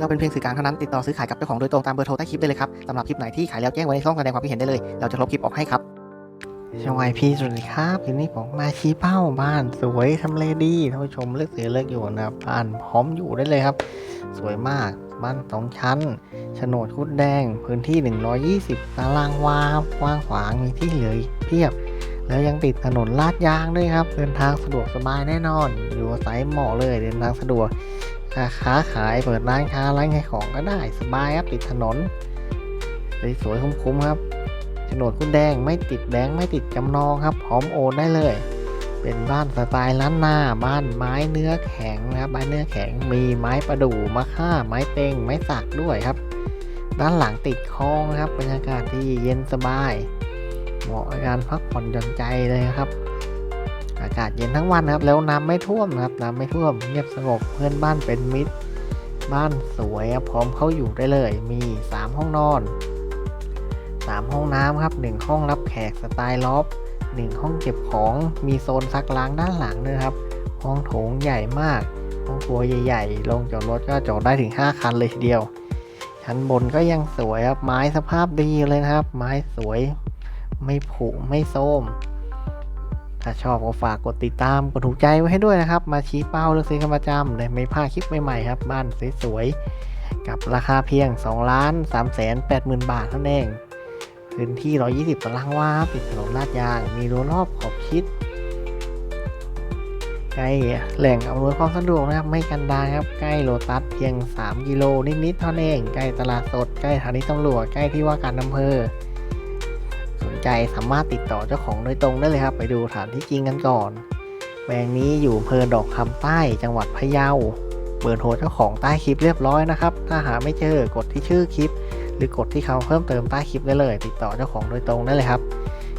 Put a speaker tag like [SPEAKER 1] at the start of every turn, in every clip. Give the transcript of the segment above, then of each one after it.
[SPEAKER 1] เราเป็นเพียงสื่อกลางเท่านั้นติดต่อซื้อขายกับเจ้าของโดยตรงตามเบอร์โทรใต้คลิปได้เลยครับสำหรับคลิปไหนที่ขายแล้วแจ้งไว้ในช่องแสดงความคิดเห็นได้เลย เราจะลบคลิปออกให้ครับสวัสดีพี่สวัสดีครับทีนี้ผมมาชี้เป้าบ้านสวยทำเลดีท่านผู้ชมเลือกซื้อเลือกอยู่นะครับบ้านพร้อมอยู่ได้เลยครับ สวยมากบ้านสองชั้นโฉนดคุดแดง พื้นที่ 120 ตารางวาครับกว้างขวางมีที่เหลืออีกเพียบ แล้วยังติดถนนลาดยางด้วยครับ เดินทางสะดวกสบายแน่นอน อยู่อาศัยเหมาะเลยเดินทางสะดวกค้าขายเปิดร้านค้าร้านขายของก็ได้สบายครับติดถนนสวยๆคุ้มๆครับโฉนดคุณแดงไม่ติดแบงค์ไม่ติดจำนองครับพร้อมโอนได้เลย เป็นบ้านสไตล์ล้านนาบ้านไม้เนื้อแข็งนะครับไม้เนื้อแข็งมีไม้ประดู่มะค่า ไม้เต็งไม้สักด้วยครับ ด้านหลังติดคลองครับบรรยากาศที่เย็นสบาย เหมาะกับการพักผ่อนหย่อนใจเลยครับ อากาศเย็นทั้งวันครับ แล้วน้ำไม่ท่วมนะครับ น้ำไม่ท่วมเงียบสงบเพื่อนบ้านเป็นมิตร บ้านสวยครับพร้อมเข้าอยู่ได้เลย มี 3 ห้องนอน 3 ห้องน้ำครับ 1 ห้องรับแขกสไตล์ล็อบ1ห้องเก็บของมีโซนซักล้างด้านหลังด้วยครับ ห้องโถงใหญ่มาก ห้องครัวใหญ่ๆลงจอดรถก็จอดได้ถึง 5 คันเลยทีเดียวชั้นบนก็ยังสวยครับ ไม้สภาพดีเลยนะครับ ไม้สวย ไม่ผุไม่โทมถ้าชอบก็ฝากกดติดตามกดถูกใจไว้ให้ด้วยนะครับ มาชี้เป้าเลือกซื้อกันประจำได้ไม่พลาดคลิปใหม่ๆครับ บ้านสวยๆ กับราคาเพียง 2 ล้าน3แสน8หมื่นบาทเท่านั้นเอง พื้นที่ 120 ตารางวาติดถนนลาดยาง มีรั้วรอบขอบชิดใกล้แหล่งอำนวยความสะดวกนะครับ ไม่กันดารครับ ใกล้โลตัสเพียง 3 กิโลนิดๆเท่านั้นเอง ใกล้ตลาดสด ใกล้สถานีตำรวจ ใกล้ที่ว่าการอำเภอ ใจสามารถติดต่อเจ้าของโดยตรงได้เลยครับ ไปดูสถานที่จริงกันก่อนแปลงนี้อยู่อำเภอดอกคำใต้จังหวัดพะเยาเบอร์โทรเจ้าของใต้คลิปเรียบร้อยนะครับ ถ้าหาไม่เจอกดที่ชื่อคลิป หรือกดที่เขาเพิ่มเติมใต้คลิปได้เลย ติดต่อเจ้าของโดยตรงได้เลยครับ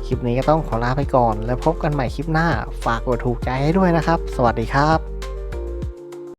[SPEAKER 1] คลิปนี้ก็ต้องขอลาไปก่อน แล้วพบกันใหม่คลิปหน้า ฝากกดถูกใจให้ด้วยนะครับ สวัสดีครับ